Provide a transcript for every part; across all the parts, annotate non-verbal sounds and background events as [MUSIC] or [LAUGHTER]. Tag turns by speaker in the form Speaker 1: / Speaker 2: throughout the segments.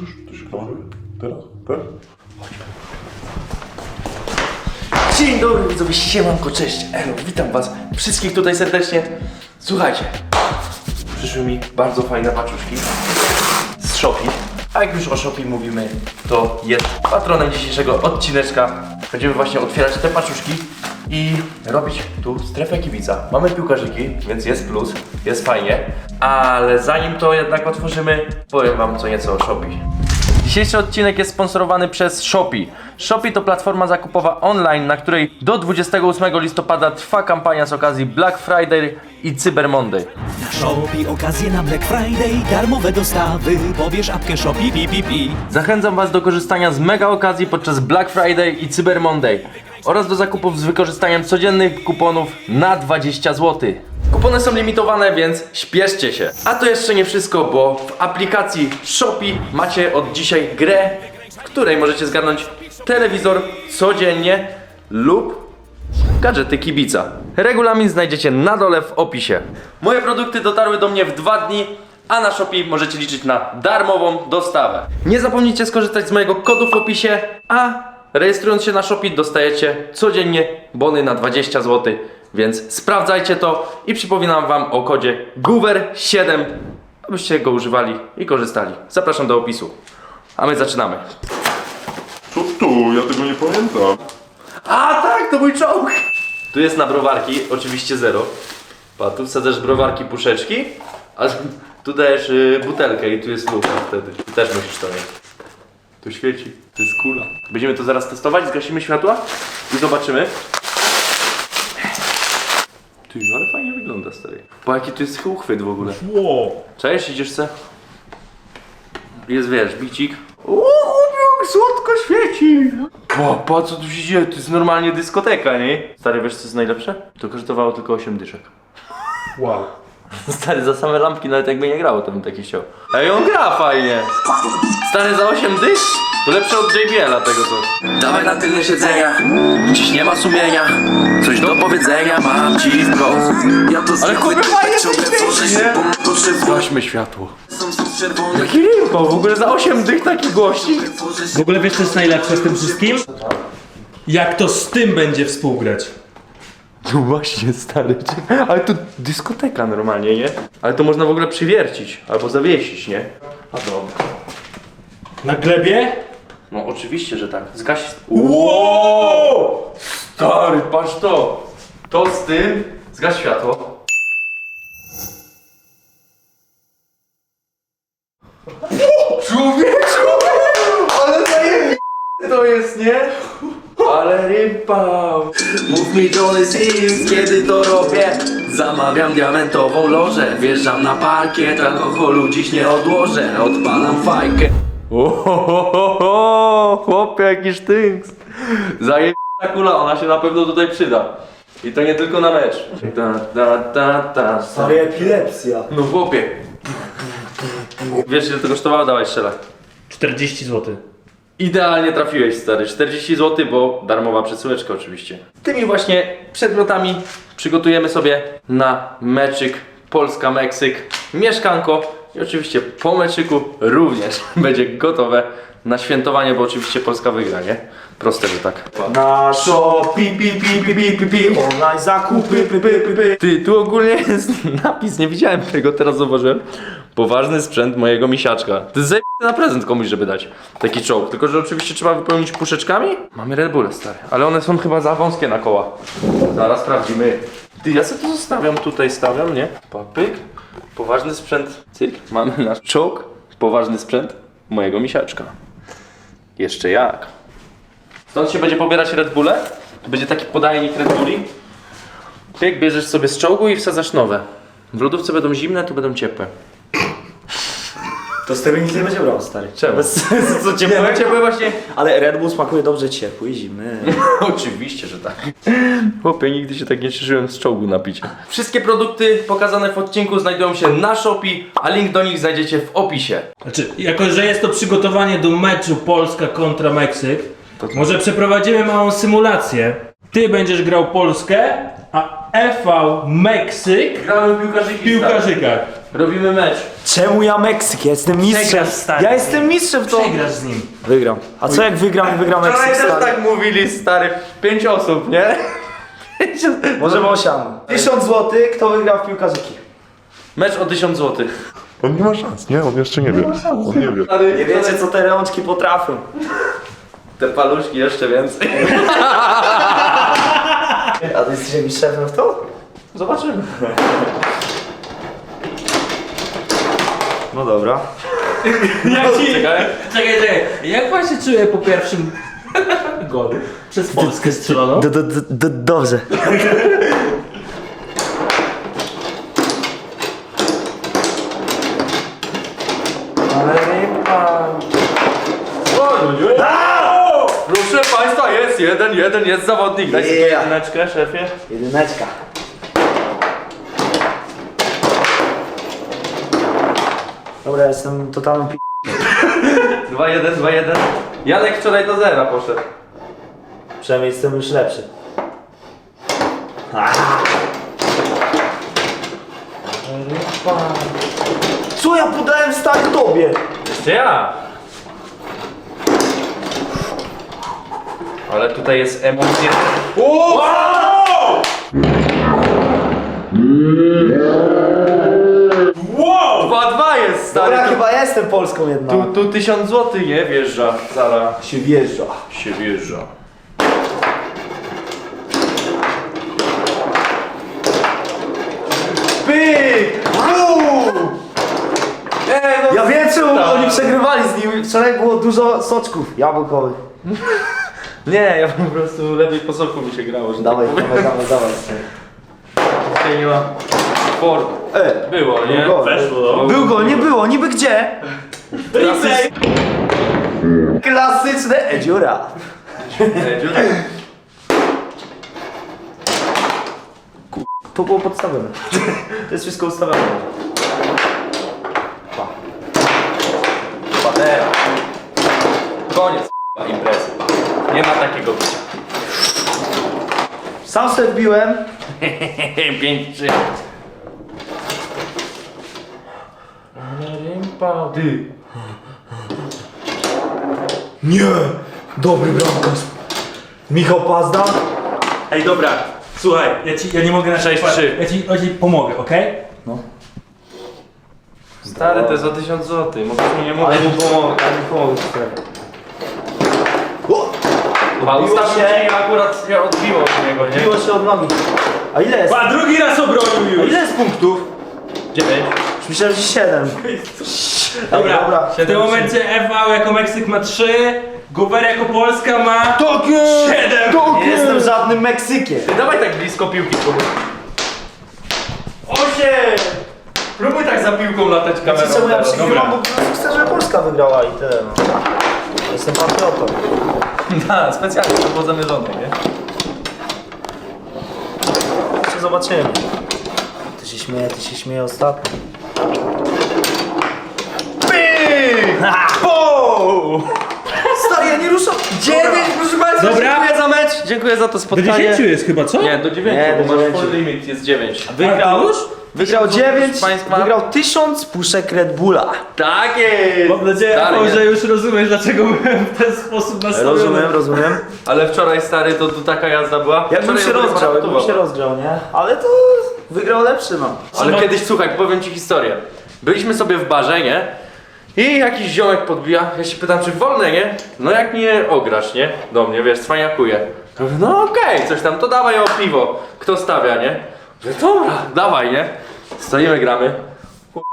Speaker 1: Już? Teraz? Tak?
Speaker 2: Dzień dobry widzowie, siemanko, cześć, elo, witam was wszystkich tutaj serdecznie. Słuchajcie, przyszły mi bardzo fajne paczuszki z Shopee. A jak już o Shopee mówimy, to jest patronem dzisiejszego odcineczka. Będziemy właśnie otwierać te paczuszki i robić tu strefę kibica. Mamy piłkarzyki, więc jest plus, jest fajnie. Ale zanim to jednak otworzymy, powiem wam co nieco o Shopee. Dzisiejszy odcinek jest sponsorowany przez Shopee. Shopee to platforma zakupowa online, na której do 28 listopada trwa kampania z okazji Black Friday i Cyber Monday.
Speaker 3: Na Shopee okazje na Black Friday, darmowe dostawy, pobierz apkę Shopee PPP.
Speaker 2: Zachęcam Was do korzystania z mega okazji podczas Black Friday i Cyber Monday oraz do zakupów z wykorzystaniem codziennych kuponów na 20 zł. Kupony są limitowane, więc śpieszcie się. A to jeszcze nie wszystko, bo w aplikacji Shopee macie od dzisiaj grę, w której możecie zgarnąć telewizor codziennie lub gadżety kibica. Regulamin znajdziecie na dole w opisie. Moje produkty dotarły do mnie w dwa dni, a na Shopee możecie liczyć na darmową dostawę. Nie zapomnijcie skorzystać z mojego kodu w opisie, a rejestrując się na Shopee dostajecie codziennie bony na 20 zł, więc sprawdzajcie to i przypominam wam o kodzie GUWER7, abyście go używali i korzystali. Zapraszam do opisu. A my zaczynamy.
Speaker 1: Co tu? Ja tego nie pamiętam.
Speaker 2: A tak, to mój czołg! Tu jest na browarki, oczywiście zero. Pa, tu wsadzasz browarki, puszeczki, a tu dajesz y, butelkę i tu jest lufa wtedy. Tu też musisz to mieć. Tu świeci, to jest kula. Będziemy to zaraz testować, zgasimy światła i zobaczymy. Ty, ale fajnie wygląda stary. Po jaki tu jest uchwyt w ogóle.
Speaker 1: Wow.
Speaker 2: Cześć, idziesz se? Jest, wiesz, bicik. Uuu, słodko świeci! Po co tu się dzieje? To jest normalnie dyskoteka, nie? Stary, wiesz co jest najlepsze? To kosztowało tylko 8 dyszek.
Speaker 1: Wow.
Speaker 2: Stary, za same lampki nawet jakby nie grało, to bym taki chciał. Ej, on gra fajnie! Stary, za 8 dysz? To lepsze od JBL-a tego to.
Speaker 4: Dawaj na tylne siedzenia, dziś nie ma sumienia Coś do powiedzenia mam ci wprost Ja to
Speaker 2: Ale fajnie
Speaker 4: typek, ciągle
Speaker 2: nie? Gaśmy światło. Jaki limpo, w ogóle za 8 dych taki.
Speaker 4: Tworzę
Speaker 5: W ogóle wiesz co jest najlepsze w tym wszystkim? Jak to z tym będzie współgrać?
Speaker 2: No właśnie, stary. Ale to dyskoteka normalnie, nie? Ale to można w ogóle przywiercić albo zawiesić, nie? A dobra.
Speaker 5: Na glebie?
Speaker 2: No oczywiście, że tak. Zgaś. Wow! Stary, patrz to! To z tym. Zgaś światło. Człowieku! Ale zajebiste to jest, nie? Ale rypał!
Speaker 4: Mów mi Johnny Sins, kiedy to robię Zamawiam diamentową lożę Wjeżdżam na parkiet, alkoholu dziś nie odłożę Odpalam fajkę
Speaker 2: Ohohoho, chłopie, jaki sztynks. Zajebista kula, ona się na pewno tutaj przyda. I to nie tylko na mecz. Da, da, da, da.
Speaker 6: Ale epilepsja.
Speaker 2: No chłopie. Wiesz ile to kosztowało? Dawaj strzelaj.
Speaker 5: 40 zł.
Speaker 2: Idealnie trafiłeś stary, 40 zł, bo darmowa przesyłeczka oczywiście. Tymi właśnie przedmiotami przygotujemy sobie na meczyk Polska-Meksyk, mieszkanko i oczywiście po meczyku również [LAUGHS] będzie gotowe na świętowanie, bo oczywiście Polska wygra, nie? Proste, że tak.
Speaker 6: Na Shopee, pi, pi, pi, pi, pi, pi, online zakupy, py, py, py, py.
Speaker 2: Ty, tu ogólnie jest [LAUGHS] napis, nie widziałem tego, teraz zauważyłem. Poważny sprzęt mojego misiaczka. To jest zajebiste na prezent komuś, żeby dać taki czołg. Tylko, że oczywiście trzeba wypełnić puszeczkami. Mamy Red Bulle, stary. Ale one są chyba za wąskie na koła. Zaraz sprawdzimy. Ty, ja sobie to zostawiam, tutaj stawiam, nie? Papyk. Poważny sprzęt. Cyk. Mamy nasz czołg. Poważny sprzęt mojego misiaczka. Jeszcze jak. Stąd się będzie pobierać Red Bulle. Tu będzie taki podajnik Red Bulli. Pyk, bierzesz sobie z czołgu i wsadzasz nowe. W lodówce będą zimne, tu będą ciepłe.
Speaker 6: To z tego nic nie będzie brał, stary.
Speaker 2: Czemu?
Speaker 6: Bez sensu, co ciepłe?
Speaker 2: Ciepłe, ciepłe właśnie.
Speaker 6: Ale Red Bull smakuje dobrze ciepły i zimny. [LAUGHS]
Speaker 2: Oczywiście, że tak. Chłopie, nigdy się tak nie cieszyłem z czołgu na picie. Wszystkie produkty pokazane w odcinku znajdują się na Shopee, a link do nich znajdziecie w opisie.
Speaker 5: Znaczy, jako że jest to przygotowanie do meczu Polska kontra Meksyk, może przeprowadzimy małą symulację. Ty będziesz grał Polskę, a EV Meksyk
Speaker 2: Gramy w piłkarzyki.
Speaker 5: w piłkarzykach.
Speaker 2: Robimy mecz.
Speaker 6: Czemu ja Meksyk? Ja jestem mistrzem.
Speaker 5: Przegrasz, stary.
Speaker 6: Ja jestem mistrzem w to.
Speaker 5: Przegrasz z nim.
Speaker 6: Wygram. A co jak wygram i wygram
Speaker 2: Wczoraj
Speaker 6: Meksyk,
Speaker 2: też
Speaker 6: stary?
Speaker 2: tak mówili, stary. Pięć osób, nie? [LAUGHS]
Speaker 6: Możemy osiągnąć. 1000 zł, kto wygra w piłkarzyki?
Speaker 2: Mecz o 1000 złotych.
Speaker 1: On nie ma szans, nie? On jeszcze nie wie. On nie wie.
Speaker 6: Nie wiecie co te rączki potrafią.
Speaker 2: Te paluszki jeszcze więcej. [LAUGHS]
Speaker 6: A ty jesteś jakimś szefem w to?
Speaker 2: Zobaczymy.
Speaker 6: No dobra.
Speaker 5: Jak ci...
Speaker 2: Czekaj.
Speaker 5: Czekaj, czekaj. Jak pan się czuje po pierwszym golu? Przez Polskę strzeloną?
Speaker 6: D -d -d -d Dobrze. Ale ryba.
Speaker 2: Proszę Państwa, jest jeden, jeden, jest zawodnik. Daj sobie
Speaker 6: Yeah.
Speaker 2: jedyneczkę, szefie.
Speaker 6: Jedyneczka. Dobra, jestem totalną pi... [LAUGHS]
Speaker 2: 2-1, 2-1. Janek wczoraj do zera poszedł.
Speaker 6: Przynajmniej jestem już lepszy. Co ja podałem stary tobie?
Speaker 2: Jeszcze ja. Ale tutaj jest emocja.
Speaker 5: Wow!
Speaker 2: 2-2 jest stary.
Speaker 6: Dobra, chyba jestem Polską jedna.
Speaker 2: tu, tu 1000 zł nie wjeżdża. Zara
Speaker 6: się wjeżdża.
Speaker 2: się wjeżdża.
Speaker 6: Pyk!
Speaker 2: Ej, no
Speaker 6: Ja wiem czemu
Speaker 2: Tak.
Speaker 6: oni przegrywali z nim. Wczoraj było dużo soczków jabłkowych.
Speaker 2: Nie, ja po prostu lepiej po soku mi się grało, że
Speaker 6: Dawaj,
Speaker 2: tak powiem.
Speaker 6: dawaj, dawaj, dawaj.
Speaker 2: Dzisiaj nie ma for.
Speaker 6: E,
Speaker 2: Było, nie?
Speaker 6: Był gol.
Speaker 5: Weszło.
Speaker 6: Był go, nie było, niby gdzie?
Speaker 2: Klasy-
Speaker 6: Klasyczne Edziura.
Speaker 2: Ej, dziura.
Speaker 6: To było podstawione. [LAUGHS] To jest wszystko ustawione. Sam sobie wbiłem. [LAUGHS]
Speaker 2: 5-3. Ty.
Speaker 6: Nie! Dobry bramkarz. Michał Pazda.
Speaker 5: Ej, dobra. Słuchaj, ja ci, ja nie mogę na
Speaker 2: 6-3.
Speaker 5: Ja ci, ja ci pomogę, okej?
Speaker 2: Stary, to jest za 1000 zł. Możesz mi nie
Speaker 6: Ale
Speaker 2: mówić.
Speaker 6: mu pomogę, ale mu pomogę. stary. O!
Speaker 2: A
Speaker 6: Odbiło
Speaker 2: ustawił
Speaker 6: się.
Speaker 2: się i akurat się odbiło od niego, nie?
Speaker 6: Odbiło się od nogi. A ile jest?
Speaker 5: A drugi raz obronił
Speaker 6: A
Speaker 5: już!
Speaker 6: ile jest punktów?
Speaker 2: 9.
Speaker 6: Już Myślałem, że 7.
Speaker 5: Dobra,
Speaker 6: dobra.
Speaker 5: w tym momencie EV jako Meksyk ma 3, Guber jako Polska ma...
Speaker 6: Tak jest!
Speaker 5: 7!
Speaker 6: Nie jestem żadnym Meksykiem.
Speaker 2: Ty dawaj tak blisko piłki, komuś. 8! Próbuj tak za piłką latać kamerą.
Speaker 6: Wiecie czemu ja
Speaker 2: teraz.
Speaker 6: Bo po prostu chcę, żeby Polska wygrała i tyle no. Jestem patriotą. [LAUGHS]
Speaker 2: Da, specjalnie to było zamierzone, nie?
Speaker 6: Jeszcze zobaczymy. Ty się śmieje, ty się śmieje ostatnio. Stary, ja nie ruszam.
Speaker 2: 9, proszę Państwa,
Speaker 5: Dobra.
Speaker 2: dziękuję za mecz, dziękuję za to
Speaker 5: Do
Speaker 2: spotkanie.
Speaker 5: 10 jest chyba, co?
Speaker 2: Nie, do 9,
Speaker 6: Nie,
Speaker 2: bo masz
Speaker 6: dziewięciu.
Speaker 2: full limit, jest 9.
Speaker 6: Wygrał,
Speaker 5: już?
Speaker 6: Wygrał 9,
Speaker 2: Państwa.
Speaker 6: wygrał 1000 puszek Red Bulla.
Speaker 2: Tak jest!
Speaker 5: Mam nadzieję,
Speaker 2: Stary,
Speaker 5: Rafał,
Speaker 2: nie?
Speaker 5: że już rozumiesz, dlaczego byłem w ten sposób nastawiony.
Speaker 6: Rozumiem, rozumiem.
Speaker 2: Ale wczoraj stary, to tu taka jazda była.
Speaker 6: Jakbym
Speaker 2: Wczoraj
Speaker 6: się
Speaker 2: ja
Speaker 6: rozgrzał, jakbym
Speaker 2: ratował.
Speaker 6: się rozgrzał, nie? Ale to wygrał lepszy no.
Speaker 2: Ale kiedyś, słuchaj, powiem ci historię. Byliśmy sobie w barze, nie? I jakiś ziomek podbija, ja się pytam, czy wolne, nie? No jak nie ograsz, nie? Do mnie, wiesz, cwaniakuje. Ja mówię, No okej, coś tam, to dawaj o piwo. Kto stawia, nie? Że dobra, dawaj, nie? Stoimy, gramy.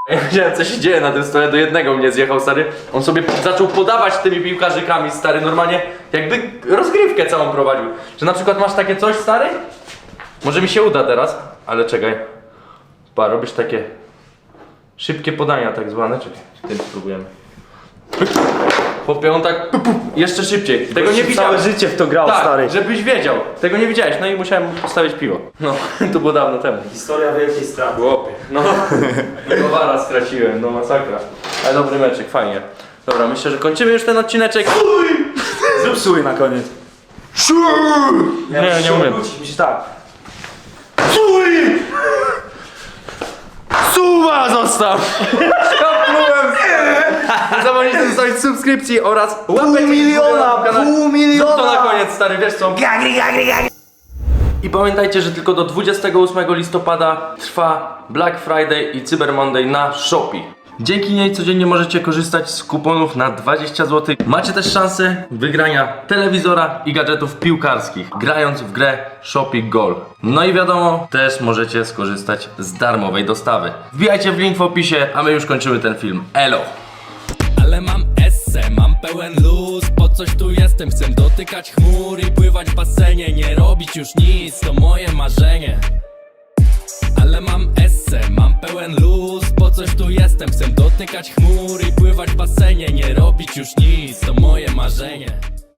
Speaker 2: Ja wiedziałem, co się dzieje na tym stole, do jednego mnie zjechał, stary. On sobie zaczął podawać tymi piłkarzykami, stary, normalnie jakby rozgrywkę całą prowadził. Że na przykład masz takie coś, stary? Może mi się uda teraz, ale czekaj. Pa, robisz takie szybkie podania tak zwane, czekaj, tym spróbujemy. Chłopie, on tak pu, pu, jeszcze szybciej. Tego nie widziałem.
Speaker 6: Całe życie w to grał,
Speaker 2: tak,
Speaker 6: stary.
Speaker 2: żebyś wiedział. Tego nie widziałeś, no i musiałem mu postawić piwo. No, [LAUGHS] to było dawno temu.
Speaker 6: Historia wielkiej straty.
Speaker 2: Chłopie, no. [LAUGHS] Browara straciłem, no masakra. Ale dobry meczek, fajnie. Dobra, myślę, że kończymy już ten odcineczek.
Speaker 6: Zrób na koniec.
Speaker 2: Nie, nie umiem.
Speaker 6: Musisz tak. Suwa zostaw! [LAUGHS]
Speaker 2: Nie [LAUGHS] zapomnijcie zostawić subskrypcji oraz
Speaker 6: Pół
Speaker 2: łapeczki
Speaker 6: miliona, pół miliona!
Speaker 2: To na koniec, stary, wiesz co? I pamiętajcie, że tylko do 28 listopada trwa Black Friday i Cyber Monday na Shopee. Dzięki niej codziennie możecie korzystać z kuponów na 20 zł. Macie też szansę wygrania telewizora i gadżetów piłkarskich, grając w grę Shopee Goal. No i wiadomo, też możecie skorzystać z darmowej dostawy. Wbijajcie w link w opisie, a my już kończymy ten film. Elo!
Speaker 7: Ale mam esse, mam pełen luz Po coś tu jestem, chcę dotykać chmur I pływać w basenie, nie robić już nic To moje marzenie. Ale mam esse, mam pełen luz Po coś tu jestem, chcę dotykać chmur I pływać w basenie, nie robić już nic To moje marzenie